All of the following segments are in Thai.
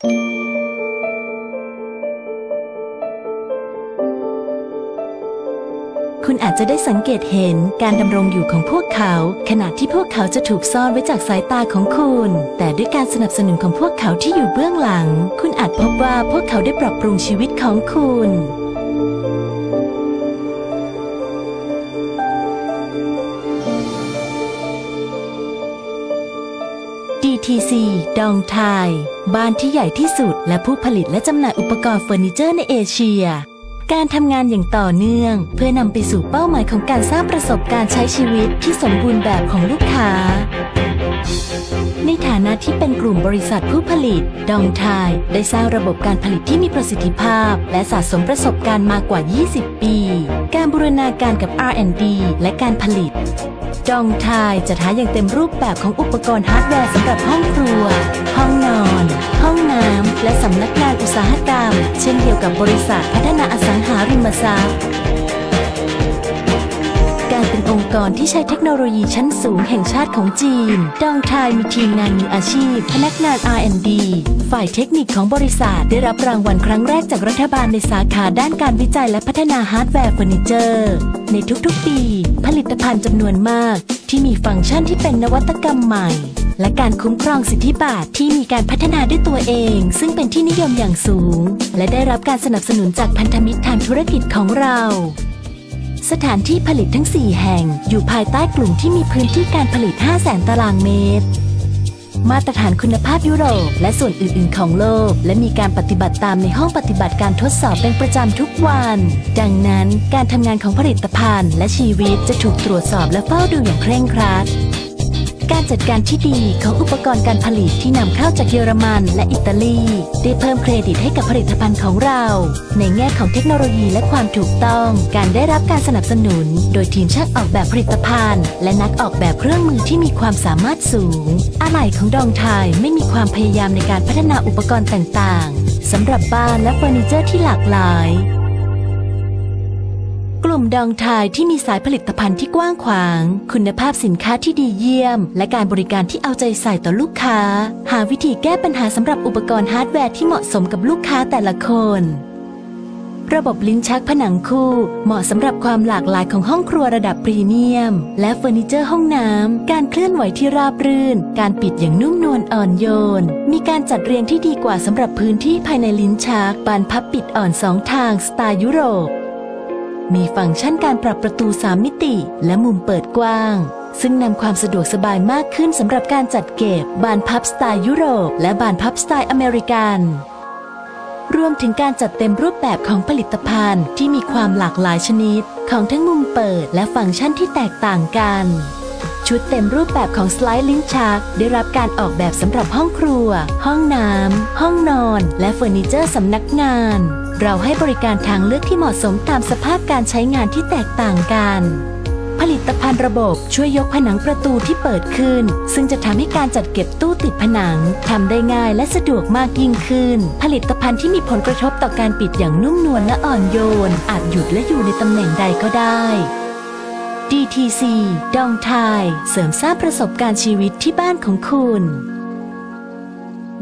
คุณอาจจะได้สังเกตเห็นการดำรงอยู่ของพวกเขา ขณะที่พวกเขาจะถูกซ่อนไว้จากสายตาของคุณ แต่ด้วยการสนับสนุนของพวกเขาที่อยู่เบื้องหลัง คุณอาจพบว่าพวกเขาได้ปรับปรุงชีวิตของคุณ DTC ดองไทย บ้านที่ใหญ่ที่สุด และผู้ผลิตและจำหน่ายอุปกรณ์เฟอร์นิเจอร์ในเอเชีย การทำงานอย่างต่อเนื่อง เพื่อนำไปสู่เป้าหมายของการสร้างประสบการณ์ใช้ชีวิตที่สมบูรณ์แบบของลูกค้า ในฐานะที่เป็นกลุ่มบริษัทผู้ผลิต ดองไทยได้สร้างระบบการผลิตที่มีประสิทธิภาพ และสะสมประสบการณ์มากกว่า 20 ปี การบูรณาการกับ R&D และการผลิตดองไทยจะท้าอย่างเต็มรูปแบบของอุปกรณ์ฮาร์ดแวร์สำหรับห้องครัว ห้องนอน ห้องน้ำและสำนักงานอุตสาหกรรม เช่นเดียวกับบริษัทพัฒนาอสังหาริมทรัพย์ กรเป็นองค์กรที่ใช้เทคโนโลยีชั้นสูงแห่งชาติของจีน ดองไทยมีทีมงานมืออาชีพ พนักงาน R&D ฝ่ายเทคนิคของบริษัท ได้รับรางวัลครั้งแรกจากรัฐบาลในสาขาด้านการวิจัยและพัฒนาฮาร์ดแวร์เฟอร์นิเจอร์ ในทุกๆ ปี ผลิตภัณฑ์จำนวนมาก ที่มีฟังก์ชันที่เป็นนวัตกรรมใหม่ และการคุ้มครองสิทธิบัตรที่มีการพัฒนาด้วยตัวเอง ซึ่งเป็นที่นิยมอย่างสูง และได้รับการสนับสนุนจากพันธมิตรทางธุรกิจของเรา สถานที่ผลิตทั้ง 4 แห่ง อยู่ภายใต้กลุ่มที่มีพื้นที่การผลิต 500,000 ตารางเมตร มาตรฐานคุณภาพยุโรป และส่วนอื่น ๆ ของโลก และมีการปฏิบัติตามในห้องปฏิบัติการทดสอบเป็นประจำทุกวัน ดังนั้นการทำงานของผลิตภัณฑ์ และชีวิตจะถูกตรวจสอบและเฝ้าดูอย่างเคร่งครัด การจัดการที่ดีของอุปกรณ์การผลิตที่นำเข้าจากเยอรมันและอิตาลี ได้เพิ่มเครดิตให้กับผลิตภัณฑ์ของเรา ในแง่ของเทคโนโลยีและความถูกต้อง การได้รับการสนับสนุน โดยทีมช่างออกแบบผลิตภัณฑ์ และนักออกแบบเครื่องมือที่มีความสามารถสูง อะไหล่ของดองไทยไม่มีความพยายามในการพัฒนาอุปกรณ์ต่างๆสำหรับบ้านและเฟอร์นิเจอร์ที่หลากหลาย กลุ่มดองไทยที่มีสายผลิตภัณฑ์ที่กว้างขวาง คุณภาพสินค้าที่ดีเยี่ยม และการบริการที่เอาใจใส่ต่อลูกค้า หาวิธีแก้ปัญหาสำหรับอุปกรณ์ฮาร์ดแวร์ที่เหมาะสมกับลูกค้าแต่ละคน ระบบลิ้นชักผนังคู่ เหมาะสำหรับความหลากหลายของห้องครัวระดับพรีเมียม และเฟอร์นิเจอร์ห้องน้ำ การเคลื่อนไหวที่ราบรื่น การปิดอย่างนุ่มนวลอ่อนโยน มีการจัดเรียงที่ดีกว่าสำหรับพื้นที่ภายในลิ้นชักบานพับปิดอ่อนสองทางสไตล์ยุโรป มีฟังก์ชันการปรับประตู 3 มิติ และมุมเปิดกว้าง ซึ่งนำความสะดวกสบายมากขึ้นสำหรับการจัดเก็บบานพับสไตล์ยุโรป และบานพับสไตล์อเมริกัน รวมถึงการจัดเต็มรูปแบบของผลิตภัณฑ์ที่มีความหลากหลายชนิด ของทั้งมุมเปิดและฟังก์ชันที่แตกต่างกัน ชุดเต็มรูปแบบของสไลด์ลิ้นชัก ได้รับการออกแบบสำหรับห้องครัว ห้องน้ำห้องนอน และเฟอร์นิเจอร์สำนักงาน เราให้บริการทางเลือกที่เหมาะสมตามสภาพการใช้งานที่แตกต่างกัน ผลิตภัณฑ์ระบบช่วยยกผนังประตูที่เปิดขึ้น ซึ่งจะทำให้การจัดเก็บตู้ติดผนังทำได้ง่ายและสะดวกมากยิ่งขึ้น ผลิตภัณฑ์ที่มีผลกระทบต่อการปิดอย่างนุ่มนวลและอ่อนโยน อาจหยุดและอยู่ในตำแหน่งใดก็ได้ DTC ดองไทยเสริมสร้างประสบการณ์ชีวิตที่บ้านของคุณ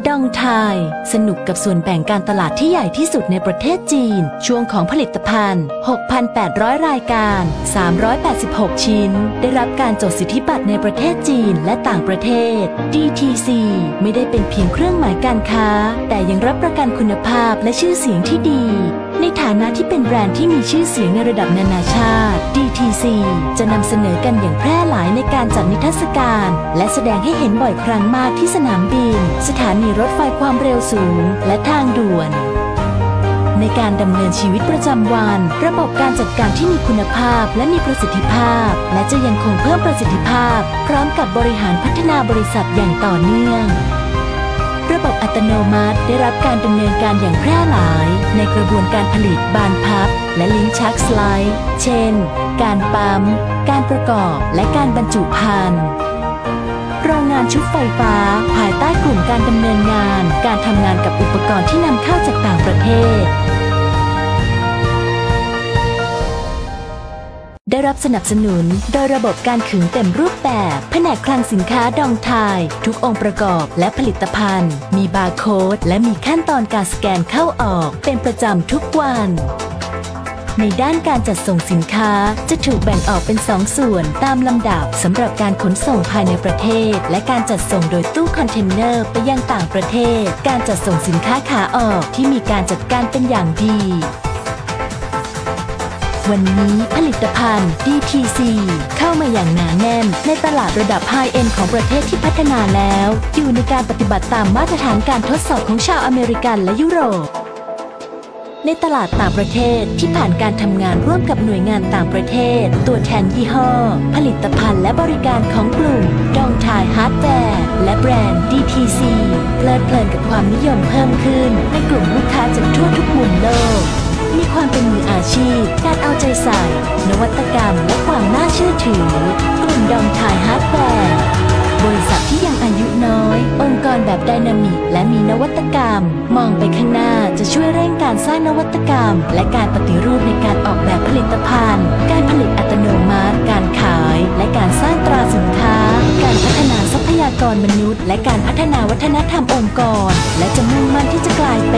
ดองไทย สนุกกับส่วนแบ่งการตลาดที่ใหญ่ที่สุดในประเทศจีน ช่วงของผลิตภัณฑ์ 6,800 รายการ 386 ชิ้น ได้รับการจดสิทธิบัตรในประเทศจีนและต่างประเทศ DTC ไม่ได้เป็นเพียงเครื่องหมายการค้า แต่ยังรับประกันคุณภาพและชื่อเสียงที่ดี ในฐานะที่เป็นแบรนด์ที่มีชื่อเสียงในระดับนานาชาติ DTC จะนำเสนอกันอย่างแพร่หลายในการจัดนิทรรศการ และแสดงให้เห็นบ่อยครั้งมากที่สนามบิน สถานีรถไฟความเร็วสูง และทางด่วน ในการดำเนินชีวิตประจำวัน ระบบการจัดการที่มีคุณภาพและมีประสิทธิภาพ และจะยังคงเพิ่มประสิทธิภาพ พร้อมกับบริหารพัฒนาบริษัทอย่างต่อเนื่อง ระบบอัตโนมัติได้รับการดำเนินการอย่างแพร่หลาย ในกระบวนการผลิตบานพับ และลิ้นชักสไลด์ เช่น การปั๊ม การประกอบ และการบรรจุภัณฑ์โรงงานชุบไฟฟ้า ภายใต้กลุ่มการดำเนินงาน การทำงานกับอุปกรณ์ที่นำเข้าจากต่างประเทศ ได้รับสนับสนุนโดยระบบการขึงเต็มรูปแบบ แผนกคลังสินค้าดองไทยทุกองค์ประกอบและผลิตภัณฑ์ มีบาร์โค้ดและมีขั้นตอนการสแกนเข้าออก เป็นประจำทุกวัน ในด้านการจัดส่งสินค้าจะถูกแบ่งออกเป็น2ส่วนตามลำดับสำหรับการขนส่งภายในประเทศ และการจัดส่งโดยตู้คอนเทนเนอร์ไปยังต่างประเทศ การจัดส่งสินค้าขาออกที่มีการจัดการเป็นอย่างดี วันนี้ผลิตภัณฑ์ DTC เข้ามาอย่างหนาแน่น ในตลาดระดับไฮเอ็นของประเทศที่พัฒนาแล้ว อยู่ในการปฏิบัติตามมาตรฐานการทดสอบของชาวอเมริกันและยุโรปในตลาดต่างประเทศที่ผ่านการทำงานร่วมกับหน่วยงานต่างประเทศ ตัวแทนยี่ห้อ ผลิตภัณฑ์และบริการของกลุ่ม ดองทายฮาร์ดแวร์และแบรนด์ DTC เพลิดเพลินกับความนิยมเพิ่มขึ้น ในกลุ่มลูกค้าจากทั่วทุกมุมโลก มีความเป็นมืออาชีพ การเอาใจใส่ นวัตกรรม และความน่าเชื่อถือ กลุ่มดองทายฮาร์ดแวร์ บริษัทที่ยังอายุน้อย องค์กรแบบไดนามิกและมีนวัตกรรม มองไปข้างหน้าจะช่วยเร่งการสร้างนวัตกรรม และการปฏิรูปในการออกแบบผลิตภัณฑ์ การผลิตอัตโนมัติ การขาย และการสร้างตราสินค้า การพัฒนาทรัพยากรมนุษย์ และการพัฒนาวัฒนธรรมองค์กร และจะมุ่งมั่นที่จะกลายเป็น